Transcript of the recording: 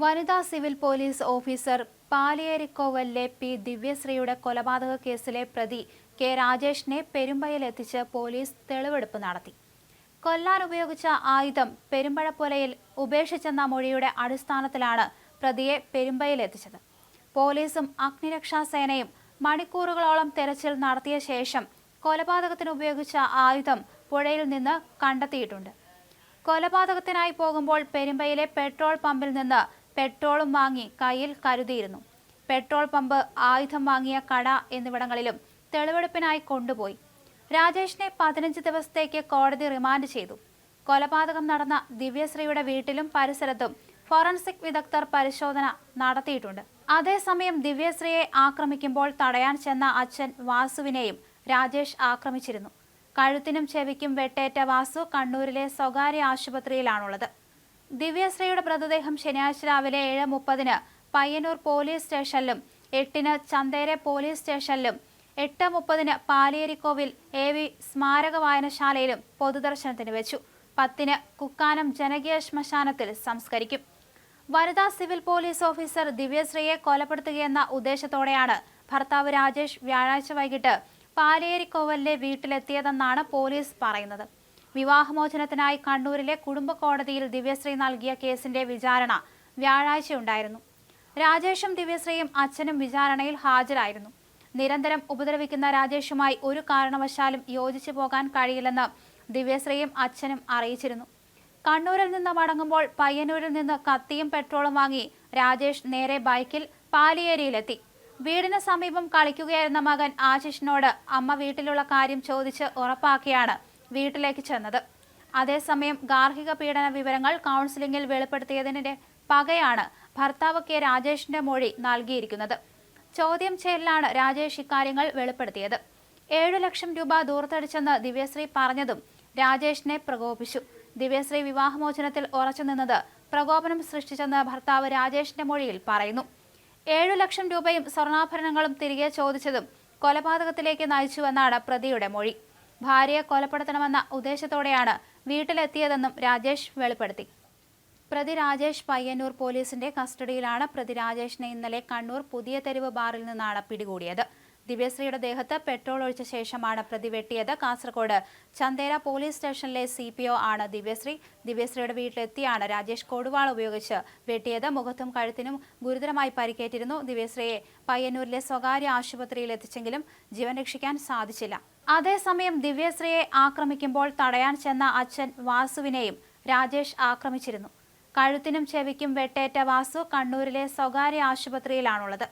വനിതാ civil police officer പാലിയരിക്കോവല്ലെ P ദിവ്യശ്രീയുടെ കൊലപാതക കേസിലെ പ്രതി കെ രാജേഷിനെ പെരുമ്പയിലെത്തിച്ച് പോലീസ് തെളിവെടുപ്പ് നടത്തി. കൊല്ലാൻ ഉപയോഗിച്ച ആയുധം പെരുമ്പഴപ്പുലയിൽ ഉപേക്ഷിച്ചെന്ന മൊഴിയുടെ അടിസ്ഥാനത്തിലാണ് പ്രതിയെ പെരുമ്പയിലെത്തിച്ചത് പോലീസും അഗ്നിരക്ഷാ സേനയും മണിക്കൂറുകളോളം തെരച്ചിൽ നടത്തിയ ശേഷം കൊലപാതകത്തിന് ഉപയോഗിച്ച ആയുധം പുഴയിൽ നിന്ന് കണ്ടെത്തിയിട്ടുണ്ട്. കൊലപാതകത്തിനായി പോകുമ്പോൾ പെരുമ്പയിലെ പെട്രോൾ പമ്പിൽ നിന്ന് പെട്രോളും വാങ്ങി കയ്യിൽ കരുതിയിരുന്നു. പെട്രോൾ പമ്പ് ആയുധം വാങ്ങിയ കട എന്നിവിടങ്ങളിലും തെളിവെടുപ്പിനായി കൊണ്ടുപോയി. രാജേഷിനെ പതിനഞ്ച് ദിവസത്തേക്ക് കോടതി റിമാൻഡ് ചെയ്തു. കൊലപാതകം നടന്ന ദിവ്യശ്രീയുടെ വീട്ടിലും പരിസരത്തും ഫോറൻസിക് വിദഗ്ധർ പരിശോധന നടത്തിയിട്ടുണ്ട്. അതേസമയം ദിവ്യശ്രീയെ ആക്രമിക്കുമ്പോൾ തടയാൻ ചെന്ന അച്ഛൻ വാസുവിനെയും രാജേഷ് ആക്രമിച്ചിരുന്നു. കഴുത്തിനും ചെവിക്കും വെട്ടേറ്റ വാസു കണ്ണൂരിലെ സ്വകാര്യ ആശുപത്രിയിലാണുള്ളത്. ദിവ്യശ്രീയുടെ മൃതദേഹം ശനിയാഴ്ച രാവിലെ ഏഴ് മുപ്പതിന് പയ്യന്നൂർ പോലീസ് സ്റ്റേഷനിലും എട്ടിന് ചന്തേരെ പോലീസ് സ്റ്റേഷനിലും എട്ട് മുപ്പതിന് പാലിയേരിക്കോവിൽ എ വി സ്മാരക വായനശാലയിലും പൊതുദർശനത്തിന് വെച്ചു. പത്തിന് കുക്കാനം ജനകീയ ശ്മശാനത്തിൽ സംസ്കരിക്കും. വനിതാ സിവിൽ പോലീസ് ഓഫീസർ ദിവ്യശ്രീയെ കൊലപ്പെടുത്തുകയെന്ന ഉദ്ദേശത്തോടെയാണ് ഭർത്താവ് രാജേഷ് വ്യാഴാഴ്ച വൈകിട്ട് പാലേരിക്കോവലിലെ വീട്ടിലെത്തിയതെന്നാണ് പോലീസ് പറയുന്നത്. വിവാഹമോചനത്തിനായി കണ്ണൂരിലെ കുടുംബ കോടതിയിൽ ദിവ്യശ്രീ നൽകിയ കേസിന്റെ വിചാരണ വ്യാഴാഴ്ചയുണ്ടായിരുന്നു. രാജേഷും ദിവ്യശ്രീയും അച്ഛനും വിചാരണയിൽ ഹാജരായിരുന്നു. നിരന്തരം ഉപദ്രവിക്കുന്ന രാജേഷുമായി ഒരു കാരണവശാലും യോജിച്ചു പോകാൻ കഴിയില്ലെന്ന് ദിവ്യശ്രീയും അച്ഛനും അറിയിച്ചിരുന്നു. കണ്ണൂരിൽ നിന്ന് മടങ്ങുമ്പോൾ പയ്യന്നൂരിൽ നിന്ന് കത്തിയും പെട്രോളും വാങ്ങി രാജേഷ് നേരെ ബൈക്കിൽ പാലിയേരിയിലെത്തി. വീടിന് സമീപം കളിക്കുകയായിരുന്ന മകൻ ആശിഷിനോട് അമ്മ വീട്ടിലുള്ള കാര്യം ചോദിച്ച് ഉറപ്പാക്കിയാണ് വീട്ടിലേക്ക് ചെന്നത്. അതേസമയം ഗാർഹിക പീഡന വിവരങ്ങൾ കൗൺസിലിംഗിൽ വെളിപ്പെടുത്തിയതിനിടെ പകയാണ് ഭർത്താവ് കെ രാജേഷിന്റെ മൊഴി നൽകിയിരിക്കുന്നത്. ചോദ്യം ചെയ്യലിലാണ് രാജേഷ് ഇക്കാര്യങ്ങൾ വെളിപ്പെടുത്തിയത്. ഏഴു ലക്ഷം രൂപ ദൂർത്തടിച്ചെന്ന് ദിവ്യശ്രീ പറഞ്ഞതും രാജേഷിനെ പ്രകോപിച്ചു ദിവ്യശ്രീ വിവാഹമോചനത്തിൽ ഉറച്ചു നിന്നത് പ്രകോപനം സൃഷ്ടിച്ചെന്ന് ഭർത്താവ് രാജേഷിന്റെ മൊഴിയിൽ പറയുന്നു. ഏഴു ലക്ഷം രൂപയും സ്വർണാഭരണങ്ങളും തിരികെ ചോദിച്ചതും കൊലപാതകത്തിലേക്ക് നയിച്ചുവെന്നാണ് പ്രതിയുടെ മൊഴി. ഭാര്യയെ കൊലപ്പെടുത്തണമെന്ന ഉദ്ദേശത്തോടെയാണ് വീട്ടിലെത്തിയതെന്നും രാജേഷ് വെളിപ്പെടുത്തി. പ്രതി രാജേഷ് പയ്യന്നൂർ പോലീസിന്റെ കസ്റ്റഡിയിലാണ് പ്രതി രാജേഷിനെ ഇന്നലെ കണ്ണൂർ പുതിയ തെരുവ് ബാറിൽ നിന്നാണ് പിടികൂടിയത്. ദിവ്യശ്രീയുടെ ദേഹത്ത് പെട്രോൾ ഒഴിച്ച ശേഷമാണ് പ്രതി വെട്ടിയത്. കാസർഗോഡ് ചന്തേര പോലീസ് സ്റ്റേഷനിലെ സി പി ഒ ആണ് ദിവ്യശ്രീ. ദിവ്യശ്രീയുടെ വീട്ടിലെത്തിയാണ് രാജേഷ് കൊടുവാൾ ഉപയോഗിച്ച് വെട്ടിയത്. മുഖത്തും കഴുത്തിനും ഗുരുതരമായി പരിക്കേറ്റിരുന്നു. ദിവ്യശ്രീയെ പയ്യന്നൂരിലെ സ്വകാര്യ ആശുപത്രിയിൽ എത്തിച്ചെങ്കിലും ജീവൻ രക്ഷിക്കാൻ സാധിച്ചില്ല. അതേസമയം ദിവ്യശ്രീയെ ആക്രമിക്കുമ്പോൾ തടയാൻ ചെന്ന അച്ഛൻ വാസുവിനെയും രാജേഷ് ആക്രമിച്ചിരുന്നു. കഴുത്തിനും ചെവിക്കും വെട്ടേറ്റ വാസു കണ്ണൂരിലെ സ്വകാര്യ ആശുപത്രിയിലാണുള്ളത്.